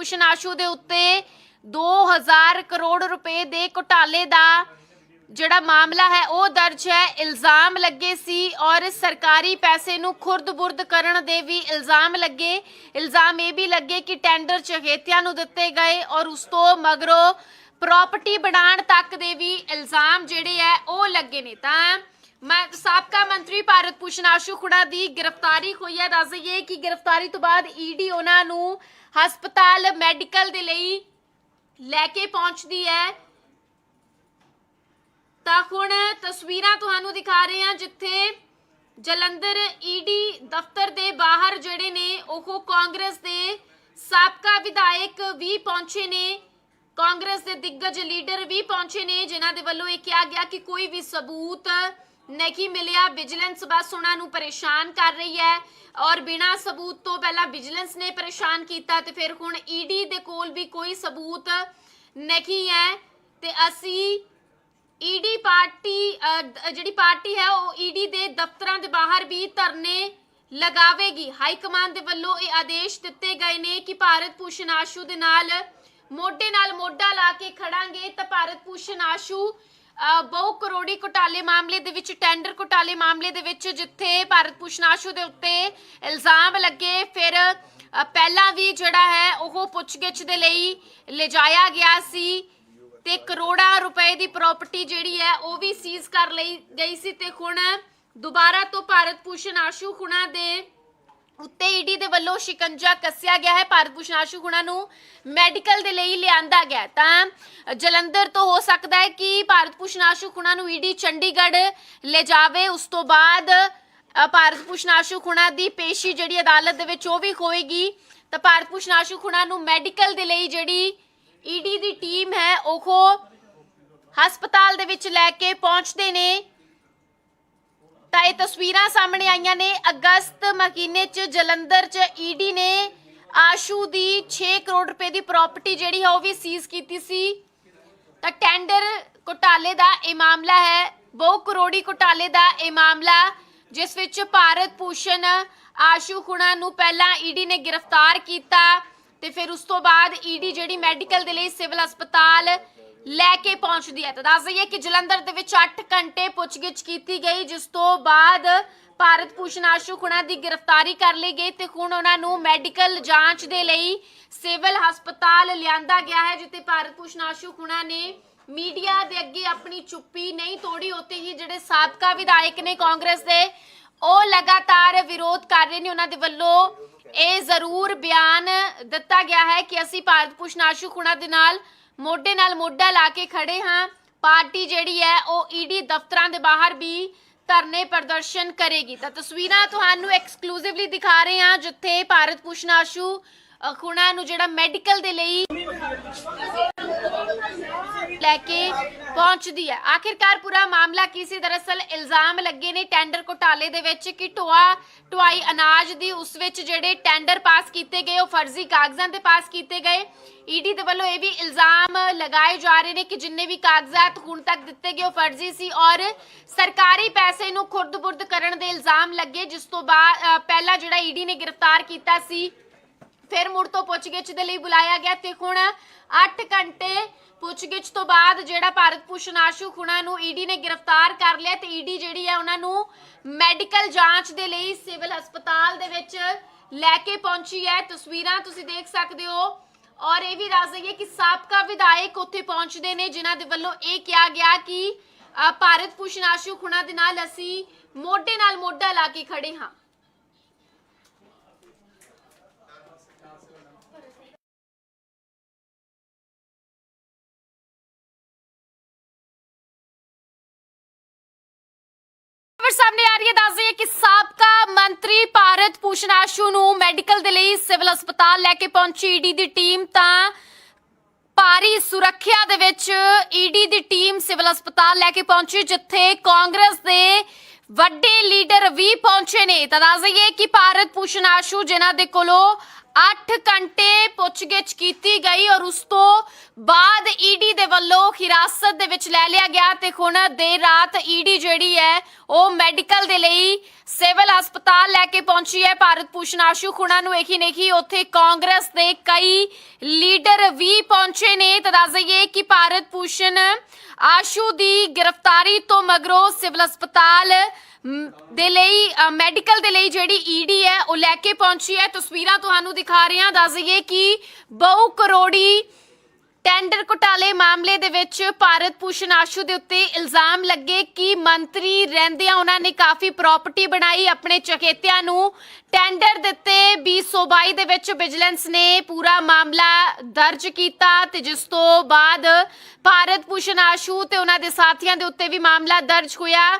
ਭੂਸ਼ਣ ਆਸ਼ੂ ਦੇ ਉੱਤੇ 2000 ਕਰੋੜ ਰੁਪਏ ਦੇ ਘੁਟਾਲੇ ਦਾ ਜਿਹੜਾ ਮਾਮਲਾ ਹੈ, ਉਹ ਦਰਜ ਹੈ। ਇਲਜ਼ਾਮ ਲੱਗੇ ਸੀ ਔਰ ਸਰਕਾਰੀ ਪੈਸੇ ਨੂੰ ਖੁਰਦ-ਬੁਰਦ ਕਰਨ ਦੇ ਵੀ ਇਲਜ਼ਾਮ ਲੱਗੇ। ਇਲਜ਼ਾਮ ਇਹ ਵੀ ਲੱਗੇ ਕਿ ਟੈਂਡਰ ਚਹੇਤਿਆਂ ਨੂੰ ਦਿੱਤੇ ਗਏ ਔਰ ਉਸ ਤੋਂ ਮਗਰੋਂ ਪ੍ਰਾਪਰਟੀ ਬਣਾਉਣ ਤੱਕ ਦੇ ਵੀ ਇਲਜ਼ਾਮ ਜਿਹੜੇ ਹੈ, ਉਹ ਲੱਗੇ ਨੇ। ਤਾਂ ਮੈਂ ਸਾਬਕਾ ਮੰਤਰੀ ਭਾਰਤ ਭੂਸ਼ਣ ਆਸ਼ੂ ਖੁੜਾ ਦੀ ਗ੍ਰਿਫਤਾਰੀ ਹੋਈ ਹੈ। ਦੱਸ ਦਈਏ ਕਿ ਗ੍ਰਿਫਤਾਰੀ ਤੋਂ ਬਾਅਦ ਈਡੀ ਉਹਨਾਂ ਨੂੰ ਹਸਪਤਾਲ ਮੈਡੀਕਲ ਦੇ ਲਈ ਲੈ ਕੇ ਪਹੁੰਚਦੀ ਹੈ। ਤਾਂ ਹੁਣ ਤਸਵੀਰਾਂ ਤੁਹਾਨੂੰ ਦਿਖਾ ਰਹੇ ਹਾਂ ਜਿੱਥੇ ਜਲੰਧਰ ਈਡੀ ਦਫ਼ਤਰ ਦੇ ਬਾਹਰ ਜਿਹੜੇ ਨੇ, ਉਹ ਕਾਂਗਰਸ ਦੇ ਸਾਬਕਾ ਵਿਧਾਇਕ ਵੀ ਪਹੁੰਚੇ ਨੇ। ਕਾਂਗਰਸ ਦੇ ਦਿੱਗਜ ਲੀਡਰ ਵੀ ਪਹੁੰਚੇ ਨੇ, ਜਿਨ੍ਹਾਂ ਦੇ ਵੱਲੋਂ ਇਹ ਕਿਹਾ ਗਿਆ ਕਿ ਕੋਈ ਵੀ ਸਬੂਤ ਨਹੀਂ ਮਿਲਿਆ। ਵਿਜੀਲੈਂਸ ਬਸ ਉਹਨਾਂ ਨੂੰ ਪਰੇਸ਼ਾਨ ਕਰ ਰਹੀ ਹੈ ਔਰ ਬਿਨਾਂ ਸਬੂਤ ਤੋਂ ਪਹਿਲਾਂ ਵਿਜੀਲੈਂਸ ਨੇ ਪਰੇਸ਼ਾਨ ਕੀਤਾ ਤੇ ਫਿਰ ਹੁਣ ਈਡੀ ਦੇ ਕੋਲ ਵੀ ਕੋਈ ਸਬੂਤ ਨਹੀਂ ਹੈ ਤੇ ਅਸੀਂ ਈਡੀ ਪਾਰਟੀ ਜਿਹੜੀ ਪਾਰਟੀ ਹੈ ਉਹ ਈਡੀ ਦੇ ਦਫ਼ਤਰਾਂ ਦੇ ਬਾਹਰ ਵੀ ਧਰਨੇ ਲਗਾਵੇਗੀ। ਹਾਈ ਕਮਾਂਡ ਦੇ ਵੱਲੋਂ ਇਹ ਆਦੇਸ਼ ਦਿੱਤੇ ਗਏ ਨੇ ਕਿ ਭਾਰਤ ਭੂਸ਼ਣ ਆਸ਼ੂ ਦੇ ਨਾਲ, ਮੋਢੇ ਨਾਲ ਮੋਢਾ ਲਾ ਕੇ ਖੜਾਂਗੇ ਤਾਂ ਭਾਰਤ ਭੂਸ਼ਣ ਆਸ਼ੂ ਬਹੁ ਕਰੋੜੀ ਘੁਟਾਲੇ ਮਾਮਲੇ ਦੇ ਵਿੱਚ, ਟੈਂਡਰ ਘੁਟਾਲੇ ਮਾਮਲੇ ਦੇ ਵਿੱਚ ਜਿੱਥੇ ਭਾਰਤ ਭੂਸ਼ਣ ਆਸ਼ੂ ਦੇ ਉੱਤੇ ਇਲਜ਼ਾਮ ਲੱਗੇ, ਫਿਰ ਪਹਿਲਾਂ ਵੀ ਜਿਹੜਾ ਹੈ ਉਹ ਪੁੱਛਗਿੱਛ ਦੇ ਲਈ ਲਿਜਾਇਆ ਗਿਆ ਸੀ ਤੇ ਕਰੋੜਾਂ ਰੁਪਏ ਦੀ ਪ੍ਰਾਪਰਟੀ ਜਿਹੜੀ ਹੈ ਉਹ ਵੀ ਸੀਜ਼ ਕਰ ਲਈ ਗਈ ਸੀ ਤੇ ਹੁਣ ਦੁਬਾਰਾ ਤੋਂ ਭਾਰਤ ਭੂਸ਼ਣ ਆਸ਼ੂ ਖੁਣਾ ਦੇ ਉੱਤੇ ਈਡੀ ਦੇ ਵੱਲੋਂ ਸ਼ਿਕੰਜਾ ਕੱਸਿਆ ਗਿਆ ਹੈ। ਭਾਰਤ ਭੂਸ਼ਣ ਆਸ਼ੂ ਖੁਣਾ ਨੂੰ ਮੈਡੀਕਲ ਦੇ ਲਈ ਲਿਆਂਦਾ ਗਿਆ ਤਾਂ ਜਲੰਧਰ ਤੋਂ ਹੋ ਸਕਦਾ ਹੈ ਕਿ ਭਾਰਤ ਭੂਸ਼ਣ ਆਸ਼ੂ ਖੁਣਾ ਨੂੰ ਈਡੀ ਚੰਡੀਗੜ੍ਹ ਲੈ ਜਾਵੇ। ਉਸ ਤੋਂ ਬਾਅਦ ਭਾਰਤ ਭੂਸ਼ਣ ਆਸ਼ੂ ਖੁਣਾ ਦੀ ਪੇਸ਼ੀ ਜਿਹੜੀ ਅਦਾਲਤ ਦੇ ਵਿੱਚ ਉਹ ਵੀ ਹੋਏਗੀ ਤਾਂ ਭਾਰਤ ਭੂਸ਼ਣ ਆਸ਼ੂ ਖੁਣਾ ਨੂੰ ਮੈਡੀਕਲ ਦੇ ਲਈ ਜਿਹੜੀ ਈਡੀ ਦੀ ਟੀਮ ਹੈ, ਉਹ ਹਸਪਤਾਲ ਦੇ ਵਿੱਚ ਲੈ ਕੇ ਪਹੁੰਚਦੇ ਨੇ। ਤਾਂ ਇਹ ਤਸਵੀਰਾਂ ਸਾਹਮਣੇ ਆਈਆਂ ਨੇ। ਅਗਸਤ ਮਹੀਨੇ 'ਚ ਜਲੰਧਰ 'ਚ ਈਡੀ ਨੇ ਆਸ਼ੂ ਦੀ 6 ਕਰੋੜ ਰੁਪਏ ਦੀ ਪ੍ਰਾਪਰਟੀ ਜਿਹੜੀ ਹੈ ਉਹ ਵੀ ਸੀਜ਼ ਕੀਤੀ ਸੀ। ਤਾਂ ਟੈਂਡਰ ਘੁਟਾਲੇ ਦਾ ਇਹ ਮਾਮਲਾ ਹੈ। ਬਹੁ ਕਰੋੜੀ ਘੁਟਾਲੇ ਦਾ ਇਹ ਮਾਮਲਾ, ਜਿਸ ਵਿੱਚ ਭਾਰਤ ਭੂਸ਼ਣ ਆਸ਼ੂ ਖੁਣਾ ਨੂੰ ਪਹਿਲਾਂ ਈਡੀ ਨੇ ਗ੍ਰਿਫਤਾਰ ਕੀਤਾ ਤੇ ਫਿਰ ਉਸ ਤੋਂ ਬਾਅਦ ਈਡੀ ਜਿਹੜੀ ਮੈਡੀਕਲ ਦੇ ਲਈ ਸਿਵਲ ਹਸਪਤਾਲ ਲੈ ਕੇ ਪਹੁੰਚਦੀ ਹੈ। ਤਾਂ ਦੱਸ ਦਈਏ ਕਿ ਜਲੰਧਰ ਦੇ ਵਿੱਚ 8 ਘੰਟੇ ਪੁੱਛਗਿੱਛ ਕੀਤੀ ਗਈ, ਜਿਸ ਤੋਂ ਬਾਅਦ ਭਾਰਤ ਭੂਸ਼ਣ ਆਸ਼ੂ ਖੁਣਾ ਦੀ ਗ੍ਰਿਫਤਾਰੀ ਕਰ ਲਈ ਗਈ ਤੇ ਹੁਣ ਉਹਨਾਂ ਨੂੰ ਮੈਡੀਕਲ ਜਾਂਚ ਦੇ ਲਈ ਸਿਵਲ ਹਸਪਤਾਲ ਲਿਆਂਦਾ ਗਿਆ ਹੈ, ਜਿੱਥੇ ਭਾਰਤ ਭੂਸ਼ਣ ਆਸ਼ੂ ਖੁਣਾ ਨੇ ਮੀਡੀਆ ਦੇ ਅੱਗੇ ਆਪਣੀ ਚੁੱਪੀ ਨਹੀਂ ਤੋੜੀ। ਉੱਤੇ ਹੀ ਜਿਹੜੇ ਸਾਬਕਾ ਵਿਧਾਇਕ ਨੇ ਕਾਂਗਰਸ ਦੇ, ਉਹ ਲਗਾਤਾਰ ਵਿਰੋਧ ਕਰ ਰਹੇ ਨੇ। ਉਹਨਾਂ ਦੇ ਵੱਲੋਂ ਇਹ ਜ਼ਰੂਰ ਬਿਆਨ ਦਿੱਤਾ ਗਿਆ ਹੈ ਕਿ ਅਸੀਂ ਭਾਰਤ ਭੂਸ਼ਣ ਆਸ਼ੂ ਖੁਣਾ ਦੇ ਨਾਲ ਮੋਢੇ ਨਾਲ ਮੋਢਾ ਲਾ ਕੇ ਖੜੇ ਹਾਂ। ਪਾਰਟੀ ਜਿਹੜੀ ਹੈ, ਉਹ ਈਡੀ ਦਫ਼ਤਰਾਂ ਦੇ ਬਾਹਰ ਵੀ ਧਰਨੇ ਪ੍ਰਦਰਸ਼ਨ ਕਰੇਗੀ। ਤਾਂ ਤਸਵੀਰਾਂ ਤੁਹਾਨੂੰ ਐਕਸਕਲੂਸਿਵਲੀ ਦਿਖਾ ਰਹੇ ਹਾਂ, ਜਿੱਥੇ ਭਾਰਤ ਭੂਸ਼ਣ ਆਸ਼ੂ ਖੁਣਾ ਨੂੰ ਜਿਹੜਾ ਮੈਡੀਕਲ ਦੇ ਲਈ ਲੈ ਕੇ ਪਹੁੰਚਦੀ ਹੈ। ਆਖਿਰਕਾਰ ਪੂਰਾ ਮਾਮਲਾ ਕੀ ਦਰਅਸਲ ਇਲਜ਼ਾਮ ਲੱਗੇ ਨੇ ਟੈਂਡਰ ਘੁਟਾਲੇ ਦੇ ਵਿੱਚ ਕਿ ਟੋਆ ਟੁਆਈ ਅਨਾਜ ਦੀ ਉਸ ਵਿੱਚ ਜਿਹੜੇ ਟੈਂਡਰ ਪਾਸ ਕੀਤੇ ਗਏ, ਉਹ ਫਰਜ਼ੀ ਕਾਗਜ਼ਾਂ ਤੇ ਪਾਸ ਕੀਤੇ ਗਏ। ਈਡੀ ਦੇ ਵੱਲੋਂ ਇਹ ਵੀ ਇਲਜ਼ਾਮ ਲਗਾਏ ਜਾ ਰਹੇ ਨੇ ਕਿ ਜਿੰਨੇ ਵੀ ਕਾਗਜ਼ਾਤ ਹੁਣ ਤੱਕ ਦਿੱਤੇ ਗਏ, ਉਹ ਫਰਜ਼ੀ ਸੀ ਔਰ ਸਰਕਾਰੀ ਪੈਸੇ ਨੂੰ ਖੁਰਦ-ਬੁਰਦ ਕਰਨ ਦੇ ਇਲਜ਼ਾਮ ਲੱਗੇ, ਜਿਸ ਤੋਂ ਬਾਅਦ ਪਹਿਲਾਂ ਜਿਹੜਾ ਈਡੀ ਨੇ ਗ੍ਰਿਫਤਾਰ ਕੀਤਾ ਸੀ। ਫਿਰ ਮੁੜ ਤੋਂ ਪੁੱਛਗਿੱਛ ਦੇ ਲਈ ਬੁਲਾਇਆ ਗਿਆ ਤੇ ਹੁਣ 8 ਘੰਟੇ ਪੁੱਛਗਿੱਛ ਤੋਂ ਬਾਅਦ ਜਿਹੜਾ ਭਾਰਤ ਭੂਸ਼ਣ ਆਸ਼ੂ ਖੁਣਾ ਨੂੰ ਈਡੀ ਨੇ ਗ੍ਰਿਫਤਾਰ ਕਰ ਲਿਆ ਤੇ ਈਡੀ ਜਿਹੜੀ ਹੈ ਉਹਨਾਂ ਨੂੰ ਮੈਡੀਕਲ ਜਾਂਚ ਦੇ ਲਈ ਸਿਵਲ ਹਸਪਤਾਲ ਦੇ ਵਿੱਚ ਲੈ ਕੇ ਪਹੁੰਚੀ ਹੈ। ਤਸਵੀਰਾਂ ਤੁਸੀਂ ਦੇਖ ਸਕਦੇ ਹੋ। ਔਰ ਇਹ ਵੀ ਦੱਸ ਦਈਏ ਕਿ ਸਾਬਕਾ ਵਿਧਾਇਕ ਉੱਥੇ ਪਹੁੰਚਦੇ ਨੇ, ਜਿਨ੍ਹਾਂ ਦੇ ਵੱਲੋਂ ਇਹ ਕਿਹਾ ਗਿਆ ਕਿ ਭਾਰਤ ਭੂਸ਼ਣ ਆਸ਼ੂ ਖੁਣਾ ਦੇ ਨਾਲ ਅਸੀਂ ਮੋਢੇ ਨਾਲ ਮੋਢਾ ਲਾ ਕੇ ਖੜੇ ਹਾਂ। ਸਾਹਮਣੇ ਆ ਰਹੀ ਹੈ। ਦੱਸ ਦਈਏ ਕਿ ਸਾਬਕਾ ਮੰਤਰੀ ਭਾਰਤ ਭੂਸ਼ਣ ਆਸ਼ੂ ਨੂੰ ਮੈਡੀਕਲ ਦੇ ਲਈ ਸਿਵਲ ਹਸਪਤਾਲ ਲੈ ਕੇ ਪਹੁੰਚੀ ਈਡੀ ਦੀ ਟੀਮ, ਤਾਂ ਭਾਰੀ ਸੁਰੱਖਿਆ ਦੇ ਵਿੱਚ ਈਡੀ ਦੀ ਟੀਮ ਸਿਵਲ ਹਸਪਤਾਲ ਲੈ ਕੇ ਪਹੁੰਚੀ, ਜਿੱਥੇ ਕਾਂਗਰਸ ਦੇ ਵੱਡੇ ਲੀਡਰ ਵੀ ਪਹੁੰਚੇ ਨੇ। ਤਾਂ ਦੱਸ ਦਈਏ ਕਿ ਭਾਰਤ ਭੂਸ਼ਣ ਆਸ਼ੂ, ਜਿਨ੍ਹਾਂ ਦੇ ਕੋਲੋਂ 8 ਘੰਟੇ ਪੁੱਛਗਿੱਛ ਕੀਤੀ ਗਈ ਔਰ ਉਸ ਤੋਂ ਬਾਅਦ ਈਡੀ ਦੇ ਵੱਲੋਂ ਹਿਰਾਸਤ ਦੇ ਵਿੱਚ ਲੈ ਲਿਆ ਗਿਆ ਤੇ ਹੁਣ ਦੇਰ ਰਾਤ ਈਡੀ ਜਿਹੜੀ ਹੈ, ਉਹ ਮੈਡੀਕਲ ਦੇ ਲਈ ਸਿਵਲ ਹਸਪਤਾਲ ਲੈ ਕੇ ਪਹੁੰਚੀ ਹੈ। ਭਾਰਤ ਭੂਸ਼ਣ ਆਸ਼ੂ ਖੁਣਾ ਨੂੰ ਇਹੀ ਨਹੀਂ ਉੱਥੇ ਕਾਂਗਰਸ ਦੇ ਕਈ ਲੀਡਰ ਵੀ ਪਹੁੰਚੇ ਨੇ। ਤਾਂ ਦੱਸ ਦਈਏ ਕਿ ਭਾਰਤ ਭੂਸ਼ਣ ਆਸ਼ੂ ਦੀ ਗ੍ਰਿਫਤਾਰੀ ਤੋਂ ਮਗਰੋਂ ਸਿਵਲ ਹਸਪਤਾਲ ਦੇ ਲਈ ਮੈਡੀਕਲ ਦੇ ਲਈ ਜਿਹੜੀ ਈਡੀ ਹੈ, ਉਹ ਲੈ ਕੇ ਪਹੁੰਚੀ ਹੈ। ਤਸਵੀਰਾਂ ਤੁਹਾਨੂੰ ਦਿਖਾ ਰਹੇ ਹਾਂ। ਦੱਸ ਦਈਏ ਕਿ ਬਹੁ ਕਰੋੜੀ ਟੈਂਡਰ ਘੁਟਾਲੇ ਮਾਮਲੇ ਦੇ ਵਿੱਚ ਭਾਰਤ ਭੂਸ਼ਣ ਆਸ਼ੂ ਦੇ ਉੱਤੇ ਇਲਜ਼ਾਮ ਲੱਗੇ ਕਿ ਮੰਤਰੀ ਰਹਿੰਦਿਆਂ ਉਹਨਾਂ ਨੇ ਕਾਫੀ ਪ੍ਰਾਪਰਟੀ ਬਣਾਈ, ਆਪਣੇ ਚਕੇਤਿਆਂ ਨੂੰ ਟੈਂਡਰ ਦਿੱਤੇ। 2022 ਦੇ ਵਿੱਚ ਵਿਜੀਲੈਂਸ ਨੇ ਪੂਰਾ ਮਾਮਲਾ ਦਰਜ ਕੀਤਾ ਤੇ ਜਿਸ ਤੋਂ ਬਾਅਦ ਭਾਰਤ ਭੂਸ਼ਣ ਆਸ਼ੂ ਤੇ ਉਹਨਾਂ ਦੇ ਸਾਥੀਆਂ ਦੇ ਉੱਤੇ ਵੀ ਮਾਮਲਾ ਦਰਜ ਹੋਇਆ।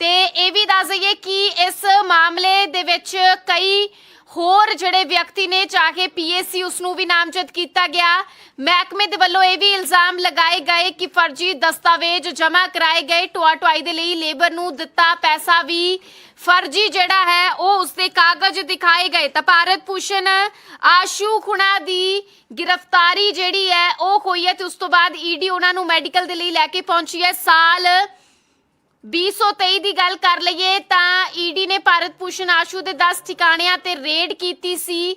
ਤੇ ਇਹ ਵੀ ਦੱਸ ਦਈਏ ਕਿ ਇਸ ਮਾਮਲੇ ਦੇ ਵਿੱਚ ਕਈ ਹੋਰ ਜਿਹੜੇ ਵਿਅਕਤੀ ਨੇ ਚਾਹੇ ਪੀਐਸਸੀ ਉਸ ਨੂੰ ਵੀ ਨਾਮਜ਼ਦ ਕੀਤਾ ਗਿਆ। ਮਹਿਕਮੇ ਦੇ ਵੱਲੋਂ ਇਹ ਵੀ ਇਲਜ਼ਾਮ ਲਗਾਏ ਗਏ ਕਿ ਫਰਜ਼ੀ ਦਸਤਾਵੇਜ਼ ਜਮ੍ਹਾਂ ਕਰਾਏ ਗਏ। ਟੋਆ ਟੁਆਈ ਦੇ ਲਈ ਲੇਬਰ ਨੂੰ ਦਿੱਤਾ ਪੈਸਾ ਵੀ। ਫਰਜ਼ੀ ਜਿਹੜਾ ਹੈ, ਉਹ ਉਸਦੇ ਕਾਗਜ਼ ਦਿਖਾਏ ਗਏ। ਤਾਂ ਭਾਰਤ ਭੂਸ਼ਣ ਆਸ਼ੂ ਖੁਣਾ ਦੀ ਗ੍ਰਿਫਤਾਰੀ ਜਿਹੜੀ ਹੈ, ਉਹ ਹੋਈ ਹੈ ਤੇ ਉਸ ਤੋਂ ਬਾਅਦ ਈਡੀ ਉਹਨਾਂ ਨੂੰ ਮੈਡੀਕਲ ਦੇ ਲਈ ਲੈ ਕੇ ਪਹੁੰਚੀ ਹੈ। ਸਾਲ 2023 ਦੀ ਗੱਲ ਕਰ ਲਈਏ ਤਾਂ ਈਡੀ ਨੇ ਭਾਰਤ ਭੂਸ਼ਣ ਆਸ਼ੂ ਦੇ 10 ਠਿਕਾਣਿਆਂ ਤੇ ਰੇਡ ਕੀਤੀ ਸੀ।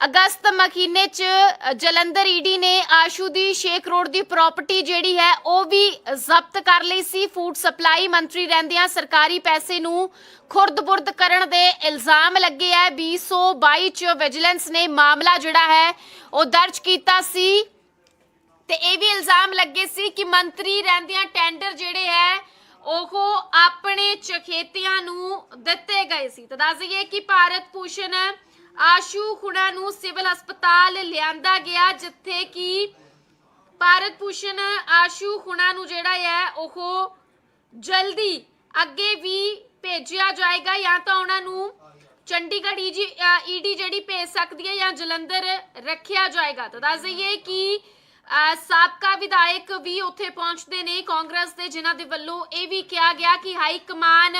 ਅਗਸਤ ਮਹੀਨੇ ਚ ਅ, ਜਲੰਧਰ ਈਡੀ ਨੇ ਆਸ਼ੂ ਦੀ 6 ਕਰੋੜ ਦੀ ਪ੍ਰਾਪਰਟੀ ਜਿਹੜੀ ਹੈ ਉਹ ਵੀ ਜ਼ਬਤ ਕਰ ਲਈ ਸੀ। ਫੂਡ ਸਪਲਾਈ ਮੰਤਰੀ ਰਹਿੰਦਿਆਂ ਸਰਕਾਰੀ ਪੈਸੇ ਨੂੰ ਖੁਰਦ-ਬੁਰਦ ਕਰਨ ਦੇ ਇਲਜ਼ਾਮ ਲੱਗੇ ਹੈ 2022 ਚ ਵਿਜੀਲੈਂਸ ਨੇ ਮਾਮਲਾ ਜਿਹੜਾ ਹੈ ਉਹ ਦਰਜ ਕੀਤਾ ਸੀ। ਤੇ ਇਹ ਵੀ ਇਲਜ਼ਾਮ ਲੱਗੇ ਸੀ ਕਿ ਮੰਤਰੀ ਰਹਿੰਦਿਆਂ ਟੈਂਡਰ ਜਿਹੜੇ ਹੈ ਉਹ ਆਪਣੇ ਚਖੇਤਿਆਂ ਨੂੰ ਦਿੱਤੇ ਗਏ ਸੀ। ਤਾਂ ਦੱਸ ਦਈਏ ਕਿ ਭਾਰਤ ਭੂਸ਼ਣ ਆਸ਼ੂ ਖੁਣਾ ਨੂੰ ਸਿਵਲ ਹਸਪਤਾਲ ਲਿਆਂਦਾ ਗਿਆ, ਜਿੱਥੇ ਕਿ ਭਾਰਤ ਭੂਸ਼ਣ ਆਸ਼ੂ ਖੁਣਾ ਨੂੰ ਜਿਹੜਾ ਹੈ, ਉਹ ਜਲਦੀ ਅੱਗੇ ਵੀ ਭੇਜਿਆ ਜਾਏਗਾ ਜਾਂ ਤਾਂ ਉਹਨਾਂ ਨੂੰ ਚੰਡੀਗੜ੍ਹ ਈਜੀ ਈਡੀ ਜਿਹੜੀ ਭੇਜ ਸਕਦੀ ਹੈ ਜਾਂ ਜਲੰਧਰ ਰੱਖਿਆ ਜਾਏਗਾ। ਤਾਂ ਦੱਸ ਦਈਏ ਕਿ ਸਾਬਕਾ ਵਿਧਾਇਕ ਵੀ ਉੱਥੇ ਪਹੁੰਚਦੇ ਨੇ ਕਾਂਗਰਸ ਦੇ, ਜਿਨ੍ਹਾਂ ਦੇ ਵੱਲੋਂ ਇਹ ਵੀ ਕਿਹਾ ਗਿਆ ਕਿ ਹਾਈ ਕਮਾਨ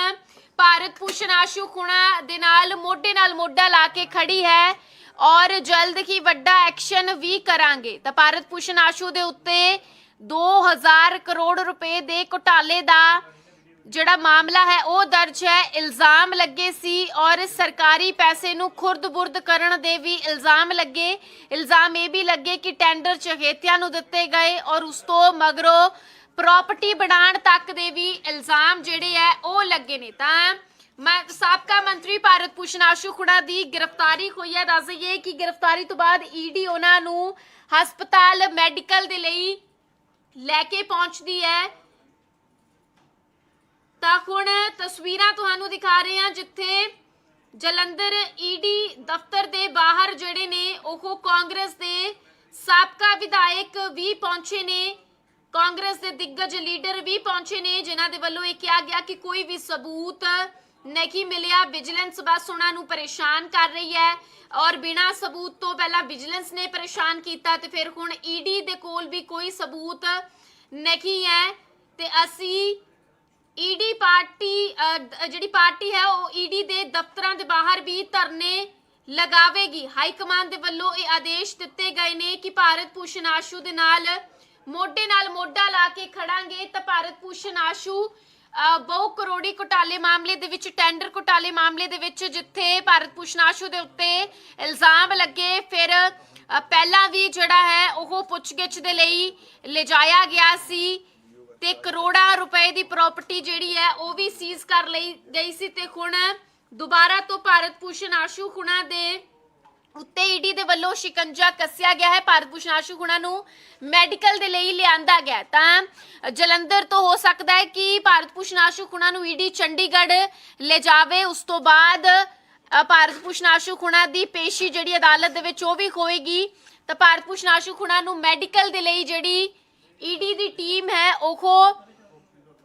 ਭਾਰਤ ਭੂਸ਼ਣ ਆਸ਼ੂ ਖੁਣਾ ਦੇ ਨਾਲ ਮੋਢੇ ਨਾਲ ਮੋਢਾ ਲਾ ਕੇ ਖੜੀ ਹੈ ਔਰ ਜਲਦ ਹੀ ਵੱਡਾ ਐਕਸ਼ਨ ਵੀ ਕਰਾਂਗੇ। ਤਾਂ ਭਾਰਤ ਭੂਸ਼ਣ ਆਸ਼ੂ ਦੇ ਉੱਤੇ 2000 ਕਰੋੜ ਰੁਪਏ ਦੇ ਘੁਟਾਲੇ ਦਾ ਜਿਹੜਾ ਮਾਮਲਾ ਹੈ, ਉਹ ਦਰਜ ਹੈ। ਇਲਜ਼ਾਮ ਲੱਗੇ ਸੀ ਔਰ ਸਰਕਾਰੀ ਪੈਸੇ ਨੂੰ ਖੁਰਦ-ਬੁਰਦ ਕਰਨ ਦੇ ਵੀ ਇਲਜ਼ਾਮ ਲੱਗੇ। ਇਲਜ਼ਾਮ ਇਹ ਵੀ ਲੱਗੇ ਕਿ ਟੈਂਡਰ ਚਹੇਤਿਆਂ ਨੂੰ ਦਿੱਤੇ ਗਏ ਔਰ ਉਸ ਤੋਂ ਮਗਰੋਂ ਪ੍ਰਾਪਰਟੀ ਬਣਾਉਣ ਤੱਕ ਦੇ ਵੀ ਇਲਜ਼ਾਮ ਜਿਹੜੇ ਹੈ, ਉਹ ਲੱਗੇ ਨੇ। ਤਾਂ ਮੈਂ, ਸਾਬਕਾ ਮੰਤਰੀ ਭਾਰਤ ਭੂਸ਼ਣ ਆਸ਼ੂ ਖੁੜਾ ਦੀ ਗ੍ਰਿਫਤਾਰੀ ਹੋਈ ਹੈ। ਦੱਸ ਦਈਏ ਕਿ ਗ੍ਰਿਫਤਾਰੀ ਤੋਂ ਬਾਅਦ ਈਡੀ ਉਹਨਾਂ ਨੂੰ ਹਸਪਤਾਲ ਮੈਡੀਕਲ ਦੇ ਲਈ ਲੈ ਕੇ ਪਹੁੰਚਦੀ ਹੈ। ਤਾਂ ਹੁਣ ਤਸਵੀਰਾਂ ਤੁਹਾਨੂੰ ਦਿਖਾ ਰਹੇ ਹਾਂ ਜਿੱਥੇ ਜਲੰਧਰ ਈਡੀ ਦਫ਼ਤਰ ਦੇ ਬਾਹਰ ਜਿਹੜੇ ਨੇ, ਉਹ ਕਾਂਗਰਸ ਦੇ ਸਾਬਕਾ ਵਿਧਾਇਕ ਵੀ ਪਹੁੰਚੇ ਨੇ। ਕਾਂਗਰਸ ਦੇ ਦਿੱਗਜ ਲੀਡਰ ਵੀ ਪਹੁੰਚੇ ਨੇ, ਜਿਨ੍ਹਾਂ ਦੇ ਵੱਲੋਂ ਇਹ ਕਿਹਾ ਗਿਆ ਕਿ ਕੋਈ ਵੀ ਸਬੂਤ ਨਹੀਂ ਮਿਲਿਆ। ਵਿਜੀਲੈਂਸ ਬਸ ਉਹਨਾਂ ਨੂੰ ਪਰੇਸ਼ਾਨ ਕਰ ਰਹੀ ਹੈ ਔਰ ਬਿਨਾਂ ਸਬੂਤ ਤੋਂ ਪਹਿਲਾਂ ਵਿਜੀਲੈਂਸ ਨੇ ਪਰੇਸ਼ਾਨ ਕੀਤਾ ਤੇ ਫਿਰ ਹੁਣ ਈਡੀ ਦੇ ਕੋਲ ਵੀ ਕੋਈ ਸਬੂਤ ਨਹੀਂ ਹੈ। ਤੇ ਅਸੀਂ ਈਡੀ ਪਾਰਟੀ ਜਿਹੜੀ ਪਾਰਟੀ ਹੈ, ਉਹ ਈਡੀ ਦੇ ਦਫ਼ਤਰਾਂ ਦੇ ਬਾਹਰ ਵੀ ਧਰਨੇ ਲਗਾਵੇਗੀ। ਹਾਈ ਕਮਾਂਡ ਦੇ ਵੱਲੋਂ ਇਹ ਆਦੇਸ਼ ਦਿੱਤੇ ਗਏ ਨੇ ਕਿ ਭਾਰਤ ਭੂਸ਼ਣ ਆਸ਼ੂ ਦੇ ਨਾਲ, ਮੋਢੇ ਨਾਲ ਮੋਢਾ ਲਾ ਕੇ ਖੜਾਂਗੇ ਤਾਂ ਭਾਰਤ ਭੂਸ਼ਣ ਆਸ਼ੂ ਬਹੁ ਕਰੋੜੀ ਘੁਟਾਲੇ ਮਾਮਲੇ ਦੇ ਵਿੱਚ, ਟੈਂਡਰ ਘੁਟਾਲੇ ਮਾਮਲੇ ਦੇ ਵਿੱਚ, ਜਿੱਥੇ ਭਾਰਤ ਭੂਸ਼ਣ ਆਸ਼ੂ ਦੇ ਉੱਤੇ ਇਲਜ਼ਾਮ ਲੱਗੇ, ਫਿਰ ਪਹਿਲਾਂ ਵੀ ਜਿਹੜਾ ਹੈ, ਉਹ ਪੁੱਛਗਿੱਛ ਦੇ ਲਈ ਲਿਜਾਇਆ ਗਿਆ ਸੀ। ਤੇ ਕਰੋੜਾਂ ਰੁਪਏ ਦੀ ਪ੍ਰਾਪਰਟੀ ਜਿਹੜੀ ਹੈ ਉਹ ਵੀ ਸੀਜ਼ ਕਰ ਲਈ ਗਈ ਸੀ ਤੇ ਹੁਣ ਦੁਬਾਰਾ ਤੋਂ ਭਾਰਤ ਭੂਸ਼ਣ ਆਸ਼ੂ ਖੁਣਾ ਦੇ ਉੱਤੇ ਈਡੀ ਦੇ ਵੱਲੋਂ ਸ਼ਿਕੰਜਾ ਕੱਸਿਆ ਗਿਆ ਹੈ। ਭਾਰਤ ਭੂਸ਼ਣ ਆਸ਼ੂ ਖੁਣਾ ਨੂੰ ਮੈਡੀਕਲ ਦੇ ਲਈ ਲਿਆਂਦਾ ਗਿਆ ਤਾਂ ਜਲੰਧਰ ਤੋਂ ਹੋ ਸਕਦਾ ਹੈ ਕਿ ਭਾਰਤ ਭੂਸ਼ਣ ਆਸ਼ੂ ਖੁਣਾ ਨੂੰ ਈਡੀ ਚੰਡੀਗੜ੍ਹ ਲੈ ਜਾਵੇ। ਉਸ ਤੋਂ ਬਾਅਦ ਭਾਰਤ ਭੂਸ਼ਣ ਆਸ਼ੂ ਖੁਣਾ ਦੀ ਪੇਸ਼ੀ ਜਿਹੜੀ ਅਦਾਲਤ ਦੇ ਵਿੱਚ ਉਹ ਵੀ ਹੋਏਗੀ। ਤਾਂ ਭਾਰਤ ਭੂਸ਼ਣ ਆਸ਼ੂ ਖੁਣਾ ਨੂੰ ਮੈਡੀਕਲ ਦੇ ਲਈ ਜਿਹੜੀ ਈਡੀ ਦੀ ਟੀਮ ਹੈ, ਉਹ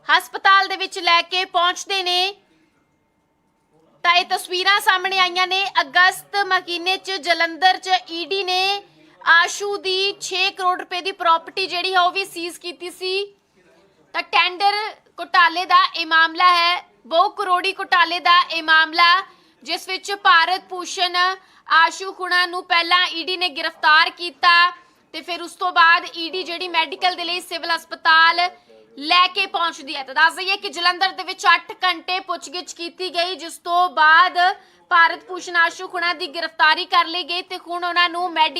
ਹਸਪਤਾਲ ਦੇ ਵਿੱਚ ਲੈ ਕੇ ਪਹੁੰਚਦੇ ਨੇ। ਤਾਂ ਇਹ ਤਸਵੀਰਾਂ ਸਾਹਮਣੇ ਆਈਆਂ ਨੇ। ਅਗਸਤ ਮਹੀਨੇ 'ਚ ਜਲੰਧਰ 'ਚ ਈਡੀ ਨੇ ਆਸ਼ੂ ਦੀ 6 ਕਰੋੜ ਰੁਪਏ ਦੀ ਪ੍ਰਾਪਰਟੀ ਜਿਹੜੀ ਹੈ, ਉਹ ਵੀ ਸੀਜ਼ ਕੀਤੀ ਸੀ। ਤਾਂ ਟੈਂਡਰ ਘੁਟਾਲੇ ਦਾ ਇਹ ਮਾਮਲਾ ਹੈ, ਬਹੁ ਕਰੋੜੀ ਘੁਟਾਲੇ ਦਾ ਇਹ ਮਾਮਲਾ, ਜਿਸ ਵਿੱਚ ਭਾਰਤ ਭੂਸ਼ਣ ਆਸ਼ੂ ਖੁਣਾ ਨੂੰ ਪਹਿਲਾਂ ਈਡੀ ਨੇ ਗ੍ਰਿਫਤਾਰ ਕੀਤਾ। ਤੇ ਫਿਰ ਉਸ ਤੋਂ ਬਾਅਦ ਈਡੀ ਜਿਹੜੀ ਮੈਡੀਕਲ ਦੇ ਲਈ ਸਿਵਲ ਹਸਪਤਾਲ ਲੈ ਕੇ ਪਹੁੰਚਦੀ ਹੈ। ਤਾਂ ਦੱਸ ਦਈਏ ਕਿ ਜਲੰਧਰ ਦੇ ਵਿੱਚ 8 ਘੰਟੇ ਪੁੱਛਗਿੱਛ ਕੀਤੀ ਗਈ, ਜਿਸ ਤੋਂ ਬਾਅਦ ਭਾਰਤ ਭੂਸ਼ਣ ਆਸ਼ੂ ਖੁਣਾ ਦੀ ਗ੍ਰਿਫਤਾਰੀ ਕਰ ਲਈ ਗਈ ਤੇ ਹੁਣ ਉਹਨਾਂ ਨੂੰ ਮੈਡੀ